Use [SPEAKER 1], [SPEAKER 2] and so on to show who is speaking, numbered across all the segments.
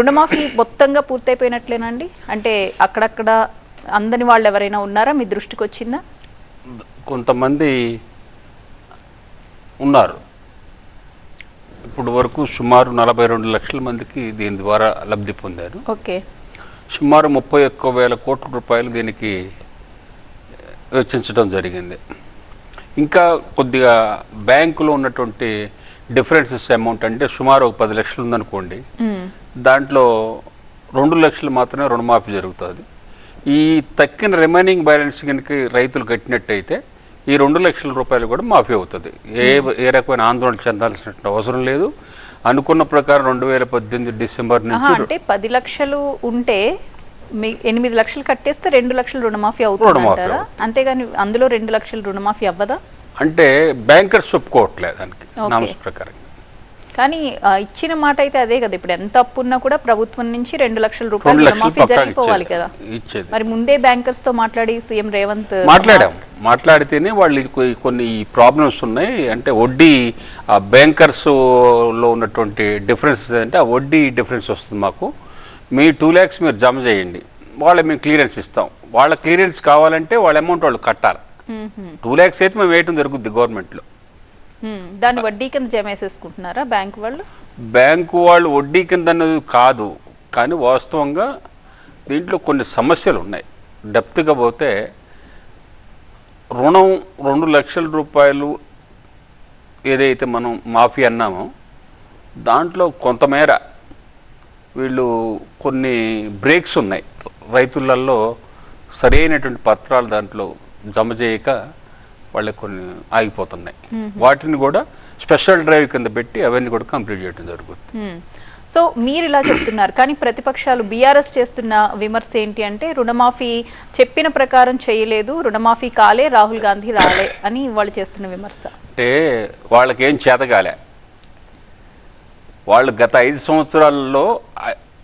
[SPEAKER 1] రుణమాఫీ మొత్తంగా పూర్తయిపోయినట్లేనండి? అంటే అక్కడక్కడ అందని వాళ్ళు ఎవరైనా ఉన్నారా? మీ దృష్టికి వచ్చిందా?
[SPEAKER 2] కొంతమంది ఉన్నారు. ఇప్పుడు వరకు సుమారు నలభై రెండు లక్షల మందికి దీని ద్వారా లబ్ధి పొందారు.
[SPEAKER 1] ఓకే.
[SPEAKER 2] సుమారు ముప్పై ఒక్క వేల కోట్ల రూపాయలు దీనికి వెచ్చించడం జరిగింది. ఇంకా కొద్దిగా బ్యాంకులో ఉన్నటువంటి డిఫరెన్సెస్ అమౌంట్ అంటే సుమారు ఒక పది లక్షలు ఉందనుకోండి. దాంట్లో రెండు లక్షలు మాత్రమే రుణమాఫీ జరుగుతుంది. ఈ తక్కిన రిమైనింగ్ బ్యాలెన్స్ కనుక రైతులు కట్టినట్టయితే ఈ రెండు లక్షల రూపాయలు కూడా మాఫీ అవుతుంది. ఏ ఏ రకమైన ఆందోళన చెందాల్సిన అవసరం లేదు. అనుకున్న ప్రకారం రెండు వేల పద్దెనిమిది డిసెంబర్ నుంచి
[SPEAKER 1] అంటే పది లక్షలు ఉంటే మీ ఎనిమిది లక్షలు కట్టేస్తే రెండు లక్షలు రుణమాఫీ అవుతుంది అంతేగాని అందులో రెండు లక్షలు రుణమాఫీ అవ్వదా?
[SPEAKER 2] అంటే బ్యాంకర్స్ ఒప్పుకోవట్లేదు దానికి. నామస్ ప్రకారం
[SPEAKER 1] కానీ ఇచ్చిన మాట అయితే అదే కదా. ఇప్పుడు ఎంత అప్పు ఉన్నా కూడా ప్రభుత్వం నుంచి రెండు లక్షల రూపాయలు రుణమాఫీ జరిగిపోవాలి కదా. మరి ముందే బ్యాంకర్స్తో మాట్లాడి సీఎం రేవంత్
[SPEAKER 2] మాట్లాడాం. మాట్లాడితేనే వాళ్ళు కొన్ని ప్రాబ్లమ్స్ ఉన్నాయి. అంటే వడ్డీ ఆ బ్యాంకర్స్లో ఉన్నటువంటి డిఫరెన్స్ అంటే ఆ వడ్డీ డిఫరెన్స్ వస్తుంది మాకు. మీ టూ ల్యాక్స్ మీరు జమ చేయండి. వాళ్ళ మేము క్లియరెన్స్ ఇస్తాం. వాళ్ళ క్లియరెన్స్ కావాలంటే వాళ్ళ అమౌంట్ వాళ్ళు కట్టాలి. టూ ల్యాక్స్ అయితే మేము వేయటం జరుగుద్ది గవర్నమెంట్లో.
[SPEAKER 1] దాన్ని వడ్డీ కింద జమ వేసేసుకుంటున్నారా బ్యాంక్ వాళ్ళు?
[SPEAKER 2] బ్యాంకు వాళ్ళు వడ్డీ కింద అన్నది కాదు. కానీ వాస్తవంగా దీంట్లో కొన్ని సమస్యలు ఉన్నాయి డెప్త్గా పోతే రుణం రెండు లక్షల రూపాయలు ఏదైతే మనం మాఫీ అన్నామో దాంట్లో కొంతమేర వీళ్ళు కొన్ని బ్రేక్స్ ఉన్నాయి. రైతులలో సరైనటువంటి పత్రాలు దాంట్లో జమ చేయక వాళ్ళకి కొన్ని ఆగిపోతున్నాయి. వాటిని కూడా స్పెషల్ డ్రైవ్ కింద పెట్టి అవన్నీ కూడా కంప్లీట్ చేయడం జరుగుతుంది.
[SPEAKER 1] సో మీరు ఇలా చెప్తున్నారు కానీ ప్రతిపక్షాలు బీఆర్ఎస్ చేస్తున్న విమర్శ ఏంటి అంటే రుణమాఫీ చెప్పిన ప్రకారం చేయలేదు రుణమాఫీ కాలే రాహుల్ గాంధీ రాలే అని వాళ్ళు చేస్తున్న విమర్శ.
[SPEAKER 2] అంటే వాళ్ళకి ఏం చేతగాలే. వాళ్ళు గత ఐదు సంవత్సరాలలో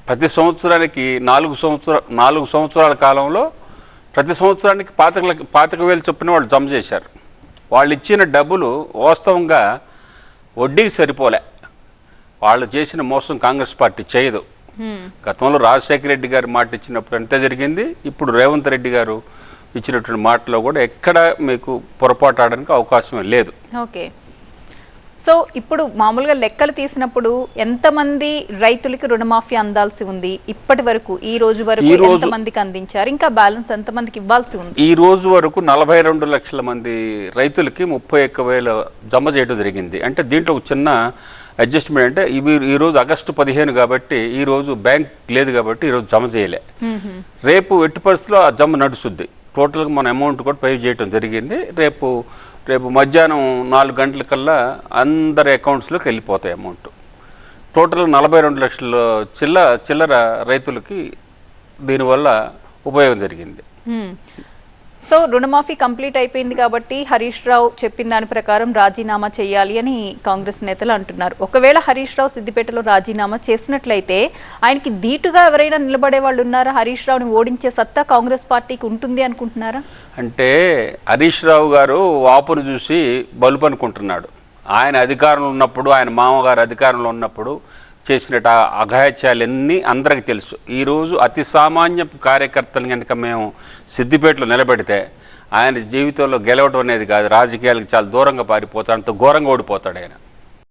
[SPEAKER 2] ప్రతి సంవత్సరానికి నాలుగు సంవత్సర నాలుగు సంవత్సరాల కాలంలో ప్రతి సంవత్సరానికి పాతిక పాతిక వేలు చొప్పున వాళ్ళు జమ చేశారు. వాళ్ళు ఇచ్చిన డబ్బులు వాస్తవంగా వడ్డీకి సరిపోలే. వాళ్ళు చేసిన మోసం కాంగ్రెస్ పార్టీ చేయదు. గతంలో రాజశేఖర రెడ్డి గారు మాట ఇచ్చినప్పుడు అంతే జరిగింది. ఇప్పుడు రేవంత్ రెడ్డి గారు ఇచ్చినటువంటి మాటలో కూడా ఎక్కడ మీకు పొరపాటు ఆడడానికి అవకాశమే లేదు.
[SPEAKER 1] ఓకే. సో ఇప్పుడు మామూలుగా లెక్కలు తీసినప్పుడు ఎంతమంది రైతులకి రుణమాఫీ అందాల్సి ఉంది? ఇప్పటి వరకు ఈ రోజు వరకు ఎంతమందికి అందించారు? ఇంకా బ్యాలెన్స్ ఎంతమందికి ఇవ్వాల్సి ఉంది?
[SPEAKER 2] ఈ రోజు వరకు నలభై రెండు లక్షల మంది రైతులకి ముప్పై ఒక్క వేల జమ చేయడం జరిగింది. అంటే దీంట్లో ఒక చిన్న అడ్జస్ట్మెంట్ అంటే ఇవి ఈ రోజు ఆగస్టు పదిహేను కాబట్టి ఈ రోజు బ్యాంక్ లేదు కాబట్టి ఈ రోజు జమ చేయలే. రేపు ఎట్టి పరిస్థితుల్లో ఆ జమ నడుస్తుంది. టోటల్గా మన అమౌంట్ కూడా పే చేయడం జరిగింది. రేపు రేపు మధ్యాహ్నం నాలుగు గంటలకల్లా అందరి అకౌంట్స్లోకి వెళ్ళిపోతాయి అమౌంట్. టోటల్ నలభై రెండు లక్షల చిల్ల చిల్లర రైతులకి దీనివల్ల ఉపయోగం జరిగింది.
[SPEAKER 1] సో రుణమాఫీ కంప్లీట్ అయిపోయింది కాబట్టి హరీష్ రావు చెప్పిన దాని ప్రకారం రాజీనామా చేయాలి అని కాంగ్రెస్ నేతలు అంటున్నారు. ఒకవేళ హరీష్ రావు సిద్దిపేటలో రాజీనామా చేసినట్లయితే ఆయనకి ధీటుగా ఎవరైనా నిలబడే వాళ్ళు ఉన్నారా? హరీష్ రావుని ఓడించే సత్తా కాంగ్రెస్ పార్టీకి ఉంటుంది అనుకుంటున్నారా?
[SPEAKER 2] అంటే హరీష్ రావు గారు వాపును చూసి బలుపు అనుకుంటున్నాడు. ఆయన అధికారంలో ఉన్నప్పుడు ఆయన మామగారు అధికారంలో ఉన్నప్పుడు చేసినట్టు ఆ అఘాయిత్యాలన్నీ అందరికీ తెలుసు. ఈరోజు అతి సామాన్య కార్యకర్తలు కనుక మేము సిద్దిపేటలో నిలబెడితే ఆయన జీవితంలో గెలవడం అనేది కాదు. రాజకీయాలకు చాలా దూరంగా పారిపోతాడు. అంత ఘోరంగా ఓడిపోతాడు ఆయన.